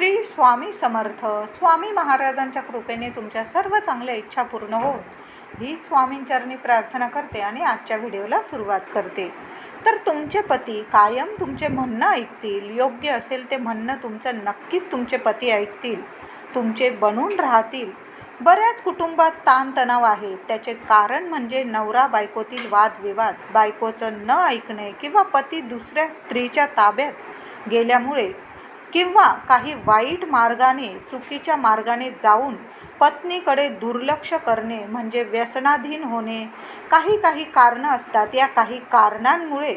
श्री स्वामी समर्थ. स्वामी महाराजांच्या कृपेने तुमच्या सर्व चांगल्या इच्छा पूर्ण हो. ही स्वामींचरणी प्रार्थना करते आणि आजच्या व्हिडिओला सुरुवात करते. तर तुमचे पती कायम तुमचे म्हणणं ऐकतील. योग्य असेल ते म्हणणं तुमचं नक्कीच तुमचे पती ऐकतील. तुमचे बनून राहतील. बऱ्याच कुटुंबात ताणतणाव आहे. त्याचे कारण म्हणजे नवरा बायकोतील वादविवाद. बायकोचं न ऐकणे किंवा पती दुसऱ्या स्त्रीच्या ताब्यात गेल्यामुळे किंवा काही वाईट मार्गाने चुकीच्या मार्गाने जाऊन पत्नीकडे दुर्लक्ष करणे म्हणजे व्यसनाधीन होणे काही काही कारणं असतात. या काही कारणांमुळे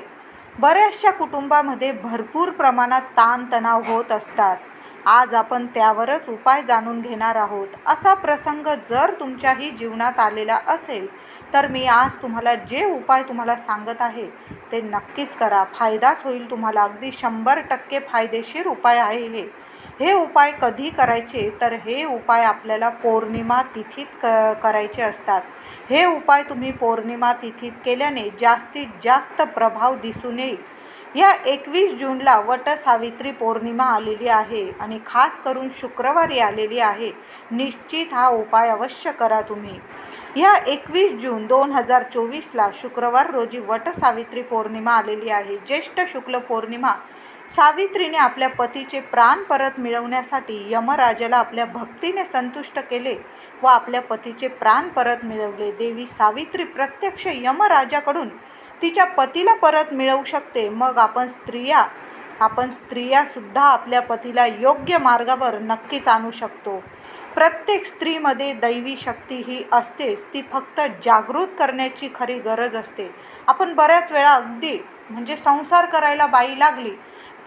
बऱ्याचशा कुटुंबामध्ये भरपूर प्रमाणात ताणतणाव होत असतात. आज आपण त्यावरच उपाय जाणून घेणार आहोत. असा प्रसंग जर तुमच्याही जीवनात आलेला असेल तर मी आज तुम्हाला जे उपाय तुम्हाला सांगत आहे ते नक्कीच करा. फायदाच होईल तुम्हाला. अगदी शंभर टक्के फायदेशीर उपाय आहे हे. हे उपाय कधी करायचे? तर हे उपाय आपल्याला पौर्णिमा तिथीत क करायचे असतात. हे उपाय तुम्ही पौर्णिमा तिथीत केल्याने जास्तीत जास्त प्रभाव दिसून येईल. या एकवीस जूनला वटसावित्री पौर्णिमा आलेली आहे आणि खास करून शुक्रवारी आलेली आहे. निश्चित हा उपाय अवश्य करा तुम्ही. ह्या एकवीस जून दोन हजार चोवीसला शुक्रवार रोजी वटसावित्री पौर्णिमा आलेली आहे. ज्येष्ठ शुक्ल पौर्णिमा सावित्रीने आपल्या पतीचे प्राण परत मिळवण्यासाठी यमराजाला आपल्या भक्तीने संतुष्ट केले व आपल्या पतीचे प्राण परत मिळवले. देवी सावित्री प्रत्यक्ष यमराजाकडून तिच्या पतीला परत मिळवू शकते. मग आपण स्त्रिया आपण स्त्रियासुद्धा आपल्या पतीला योग्य मार्गावर नक्कीच आणू शकतो. प्रत्येक स्त्रीमध्ये दैवी शक्ती ही असतेच ती फक्त जागृत करण्याची खरी गरज असते. आपण बऱ्याच वेळा अगदी म्हणजे संसार करायला बाई लागली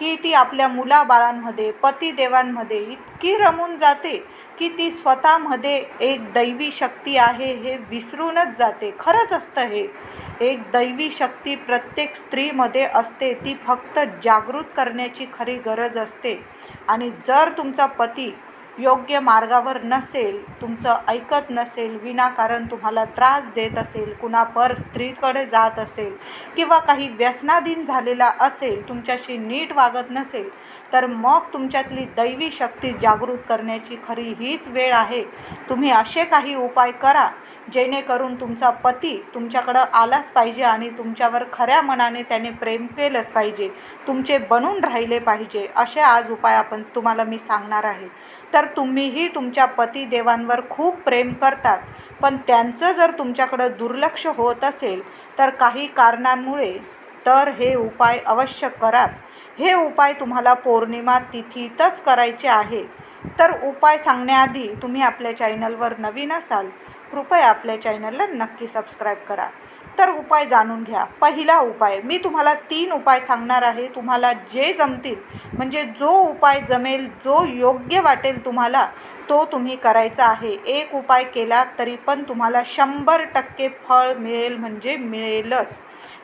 की ती आपल्या मुलाबाळांमध्ये पतिदेवांमध्ये इतकी रमून जाते की ती स्वतःमध्ये एक दैवी शक्ती आहे हे विसरूनच जाते. खरंच असतं हे. एक दैवी शक्ती प्रत्येक स्त्रीमध्ये असते ती फक्त जागृत करण्याची खरी गरज असते. आणि जर तुमचा पती योग्य मार्गावर नसेल तुमचं ऐकत नसेल विनाकारण तुम्हाला त्रास देत असेल कुणा पर स्त्रीकडे जात असेल किंवा काही व्यसनाधीन झालेला असेल तुमच्याशी नीट वागत नसेल तर मग तुमच्यातली दैवी शक्ती जागृत करण्याची खरी हीच वेळ आहे. तुम्ही असे काही उपाय करा जेणेकरून तुमचा पती तुमच्याकडं आलाच पाहिजे आणि तुमच्यावर खऱ्या मनाने त्याने प्रेम केलंच पाहिजे. तुमचे बनून राहिले पाहिजे. असे आज उपाय आपण तुम्हाला मी सांगणार आहे. तर तुम्हीही तुमच्या पतिदेवांवर खूप प्रेम करतात. पण त्यांचं जर तुमच्याकडं दुर्लक्ष होत असेल तर काही कारणांमुळे तर हे उपाय अवश्य कराच. हे उपाय तुम्हाला पौर्णिमा तिथीतच करायचे आहे. तर उपाय सांगण्याआधी तुम्ही आपल्या चॅनलवर नवीन असाल कृपया आपल्या चॅनलला नक्की सबस्क्राईब करा. तर उपाय जाणून घ्या. पहिला उपाय मी तुम्हाला तीन उपाय सांगणार आहे. तुम्हाला जे जमतील म्हणजे जो उपाय जमेल जो योग्य वाटेल तुम्हाला तो तुम्ही करायचा आहे. एक उपाय केला तरी पण तुम्हाला शंभर टक्के फळ मिळेल म्हणजे मिळेलच.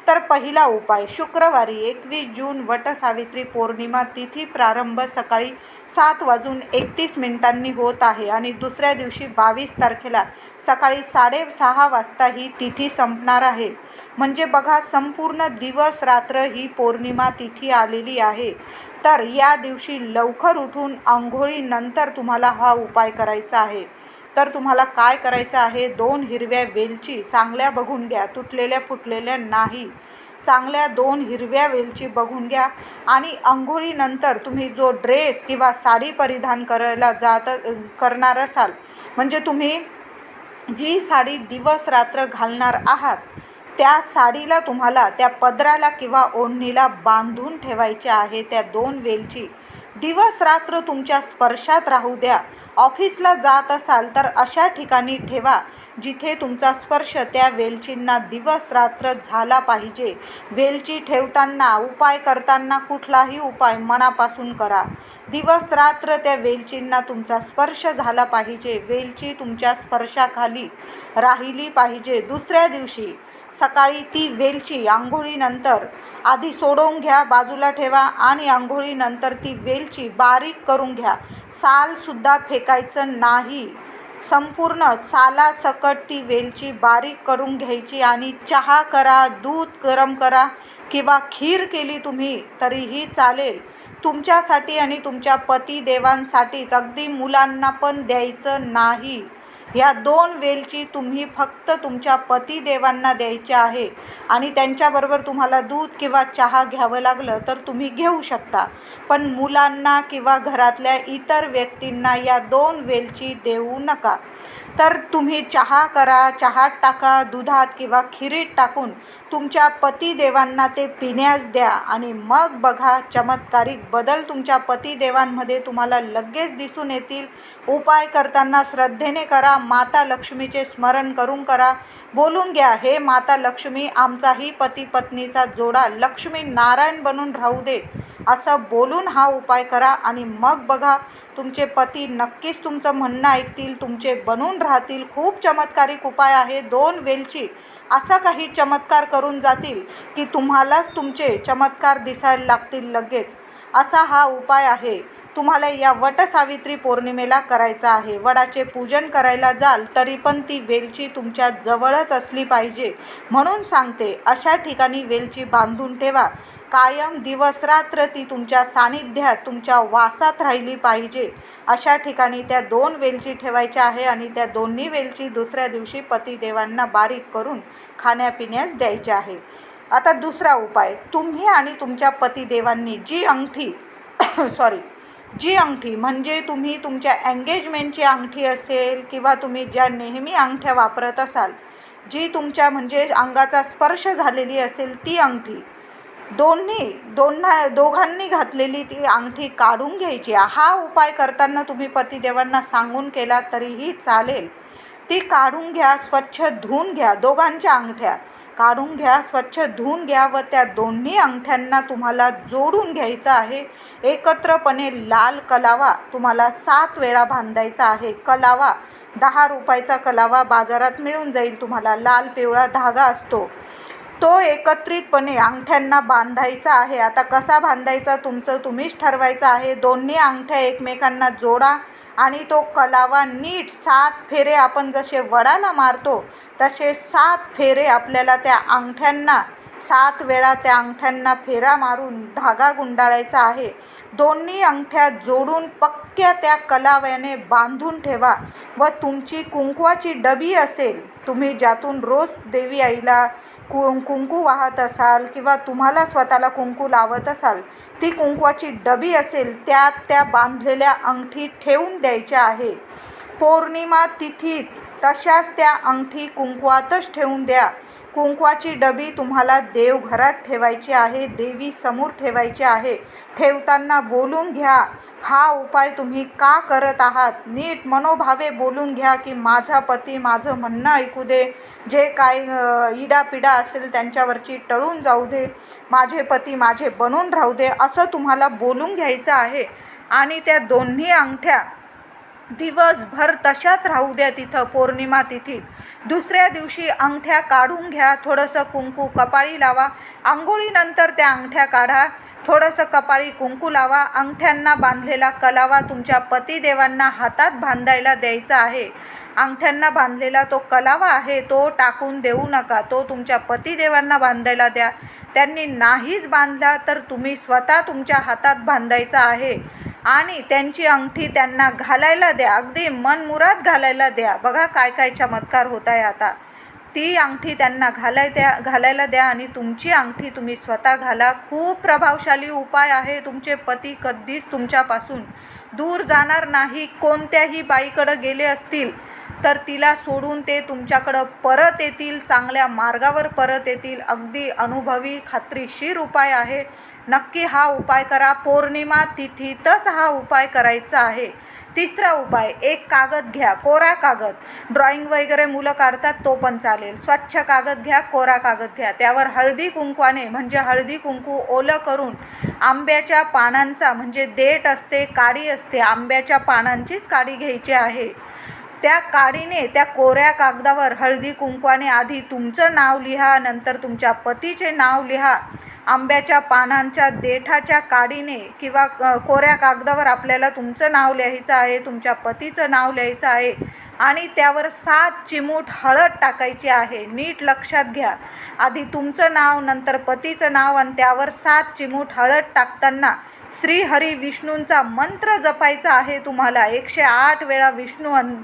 तर पहिला उपाय शुक्रवारी एकवीस जून वटसावित्री पौर्णिमा तिथी प्रारंभ सकाळी सात वाजून एकतीस मिनिटांनी होत आहे आणि दुसऱ्या दिवशी बावीस तारखेला सकाळी साडेसहा वाजता ही तिथी संपणार आहे. म्हणजे बघा संपूर्ण दिवस रात्र ही पौर्णिमा तिथी आलेली आहे. तर या दिवशी लवकर उठून आंघोळीनंतर तुम्हाला हा उपाय करायचा आहे. तर तुम्हाला काय करायचं आहे? दोन हिरव्या वेलची चांगल्या बघून घ्या. तुटलेल्या फुटलेल्या नाही. चांगल्या दोन हिरव्या वेलची बघून घ्या. आणि आंघोळीनंतर तुम्ही जो ड्रेस किंवा साडी परिधान करायला जात करणार असाल म्हणजे तुम्ही जी साडी दिवस रात्र घालणार आहात त्या साडीला तुम्हाला त्या पदराला किंवा ओढणीला बांधून ठेवायचे आहे त्या दोन वेलची. दिवस रात्र तुमच्या स्पर्शात राहू द्या. ऑफिसला जात असाल तर अशा ठिकाणी ठेवा. जिथे तुमचा स्पर्श त्या वेलचींना दिवस रात्र झाला पाहिजे. वेलची ठेवताना उपाय करताना कुठलाही उपाय मनापासून करा. दिवस रात्र त्या वेलचींना तुमचा स्पर्श झाला पाहिजे. वेलची तुमच्या स्पर्शाखाली राहिली पाहिजे. दुसऱ्या दिवशी सकाळी ती वेलची आंघोळीनंतर आधी सोडवून घ्या बाजूला ठेवा आणि आंघोळीनंतर ती वेलची बारीक करून घ्या. सालसुद्धा फेकायचं नाही. संपूर्ण सालासकट ती वेलची बारीक करून घ्यायची आणि चहा करा दूध गरम करा किंवा खीर केली तुम्ही तरीही चालेल. तुमच्यासाठी आणि तुमच्या पतिदेवांसाठीच अगदी मुलांना पण द्यायचं नाही. ह्या दोन वेलची तुम्ही फक्त तुमच्या पतिदेवांना द्यायच्या आहे. आणि त्यांच्याबरोबर तुम्हाला दूध किंवा चहा घ्यावं लागलं तर तुम्ही घेऊ शकता. पण मुलांना किंवा घरातल्या इतर व्यक्तींना या दोन वेलची देऊ नका. तर तुम्ही चहा करा चहात टाका दुधात किंवा खिरीत टाकून तुमच्या पतिदेवांना ते पिण्यास द्या आणि मग बघा चमत्कारिक बदल तुमच्या पतिदेवांमध्ये तुम्हाला लगेच दिसून येतील. उपाय करताना श्रद्धेने करा माता लक्ष्मीचे स्मरण करून करा. बोलून घ्या हे माता लक्ष्मी आमचाही पती पत्नीचा जोडा लक्ष्मी नारायण बनून राहू दे. असं बोलून हा उपाय करा आणि मग बघा तुमचे पती नक्कीच तुमचं म्हणणं ऐकतील तुमचे बनून राहतील. खूप चमत्कारिक उपाय आहे. दोन वेलची असा काही चमत्कार करून जातील की तुम्हालाच तुमचे चमत्कार दिसायला लागतील लगेच. असा हा उपाय आहे. तुम्हाला या वटसावित्री पौर्णिमेला करायचा आहे. वडाचे पूजन करायला जाल तरी पण ती वेलची तुमच्या जवळच असली पाहिजे. म्हणून सांगते अशा ठिकाणी वेलची बांधून ठेवा. कायम दिवसरात्र ती तुमच्या सानिध्यात तुमच्या वासात राहिली पाहिजे. अशा ठिकाणी त्या दोन वेलची ठेवायच्या आहे आणि त्या दोन्ही वेलची दुसऱ्या दिवशी पतिदेवांना बारीक करून खाण्यापिण्यास द्यायच्या आहे. आता दुसरा उपाय. तुम्ही आणि तुमच्या पतिदेवांनी जी अंगठी सॉरी जी अंगठी म्हणजे तुम्ही तुमच्या एंगेजमेंटची अंगठी असेल किंवा तुम्ही ज्या नेहमी अंगठ्या वापरत असाल जी तुमच्या म्हणजे अंगाचा स्पर्श झालेली असेल ती अंगठी दोन्ही दोन्हा दोघांनी घातलेली ती अंगठी काढून घ्यायची. हा उपाय करताना तुम्ही पतिदेवांना सांगून केला तरीही चालेल. ती काढून घ्या स्वच्छ धुवून घ्या दोघांच्या अंगठ्या. काढून घ्या स्वच्छ धुवून घ्या व त्या दोन्ही अंगठ्यांना तुम्हाला जोडून घ्यायचं आहे. एकत्रपणे लाल कलावा तुम्हाला सात वेळा बांधायचा आहे. कलावा दहा रुपयाचा कलावा बाजारात मिळून जाईल. तुम्हाला लाल पिवळा धागा असतो. तो एकत्रितपणे अंगठ्यांना बांधायचा आहे. आता कसा बांधायचा? तुमचं तुम्हीच ठरवायचं आहे. दोन्ही अंगठ्या एकमेकांना जोडा आणि तो कलावा नीट सात फेरे आपण जसे वडाला मारतो तसे सात फेरे आपल्याला त्या अंगठ्यांना सात वेळा त्या अंगठ्यांना फेरा मारून धागा गुंडाळायचा आहे. दोन्ही अंगठ्या जोडून पक्क्या त्या कलाव्याने बांधून ठेवा व तुमची कुंकवाची डबी असेल तुम्ही ज्यातून रोज देवी आईला कु कुंकू वाहत असाल किंवा तुम्हाला स्वतःला कुंकू लावत असाल ती कुंकवाची डबी असेल त्यात त्या बांधलेल्या अंगठी ठेवून द्यायच्या आहे. पौर्णिमा तिथीत तशाच त्या अंगठी कुंकवातच ठेवून द्या. कुंकवाची डबी तुम्हाला देवघरात ठेवायची आहे देवी समोर ठेवायची आहे. ठेवताना बोलून घ्या. हा उपाय तुम्ही का करत आहात? नीट मनोभावे बोलून घ्या की माझा पती माझं म्हणणं ऐकू दे. जे काय इडापिडा असेल त्यांच्यावरची टळून जाऊ दे. माझे पती माझे बनून राहू दे असं तुम्हाला बोलून घ्यायचं आहे. आणि त्या दोन्ही अंगठ्या दिवसभर तशाच राहू द्या तिथं पौर्णिमा तिथीत दुसऱ्या दिवशी अंगठ्या काढून घ्या थोडंसं कुंकू कपाळी लावा. आंघोळीनंतर त्या अंगठ्या काढा थोडंसं कपाळी कुंकू लावा. अंगठ्यांना बांधलेला कलावा तुमच्या पतिदेवांना हातात बांधायला द्यायचा आहे. अंगठ्यांना बांधलेला तो कलावा आहे तो टाकून देऊ नका. तो तुमच्या पतिदेवांना बांधायला द्या. त्यांनी नाहीच बांधला तर तुम्ही स्वतः तुमच्या हातात बांधायचा आहे. आणि त्यांची अंगठी त्यांना घालायला द्या. अगदी मनमुराद घालायला द्या. बघा काय काय चमत्कार होत आहे आता. ती अंगठी त्यांना घालाय द्या घालायला द्या आणि तुमची अंगठी तुम्ही स्वतः घाला. खूप प्रभावशाली उपाय आहे तुमचे पती कधीच तुमच्यापासून दूर जाणार नाही. कोणत्याही बाईकडं गेले असतील तर तिला सोडून ते तुमच्याकडं परत येतील चांगल्या मार्गावर परत येतील. अगदी अनुभवी खात्रीशीर उपाय आहे. नक्की हा उपाय करा. पौर्णिमा तिथीतच हा उपाय करायचा आहे. तिसरा उपाय एक कागद घ्या कोरा कागद. ड्रॉइंग वगैरे मुलं काढतात तो पण चालेल. स्वच्छ कागद घ्या कोरा कागद घ्या. त्यावर हळदी कुंकवाने म्हणजे हळदी कुंकू ओलं करून आंब्याच्या पानांचा म्हणजे देठ असते काडी असते आंब्याच्या पानांचीच काडी घ्यायची आहे. त्या काडीने त्या कोऱ्या कागदावर हळदी कुंकवाने आधी तुमचं नाव लिहा नंतर तुमच्या पतीचे नाव लिहा. आंब्याच्या पानांच्या देठाच्या काडीने किंवा कोऱ्या कागदावर आपल्याला तुमचं नाव लिहायचं आहे तुमच्या पतीचं नाव लिहायचं आहे आणि त्यावर सात चिमूट हळद टाकायची आहे. नीट लक्षात घ्या. आधी तुमचं नाव नंतर पतीचं नाव आणि त्यावर सात चिमूट हळद टाकताना श्रीहरी विष्णूंचा मंत्र जपायचा आहे तुम्हाला. एकशे आठ वेळा विष्णू अन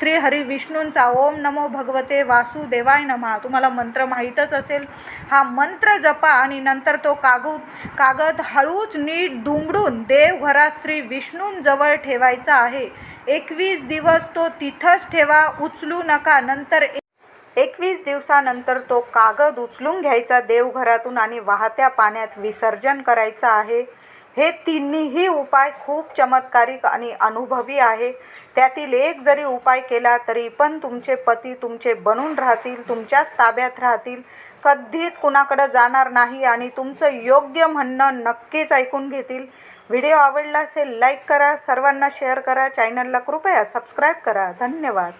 श्रीहरी विष्णूंचा ओम नमो भगवते वासुदेवाय नमः. तुम्हाला मंत्र माहीतच असेल. हा मंत्र जपा आणि नंतर तो कागद कागद हळूच नीट दुमडून देवघरात श्री विष्णूंजवळ ठेवायचा आहे. एकवीस दिवस तो तिथंच ठेवा उचलू नका. नंतर एकवीस दिवसानंतर तो कागद उचलून घ्यायचा देवघरातून आणि वाहत्या पाण्यात विसर्जन करायचं आहे. हे तिन्हीही उपाय खूप चमत्कारिक आणि अनुभवी आहे. त्यातील एक जरी उपाय केला तरी पण तुमचे पती तुमचे बनून राहतील तुमच्याच ताब्यात राहतील. कधीच कुणाकडं जाणार नाही आणि तुमचं योग्य म्हणणं नक्कीच ऐकून घेतील. व्हिडिओ आवडला असेल लाईक करा. सर्वांना शेअर करा. चॅनलला कृपया सबस्क्राईब करा. धन्यवाद.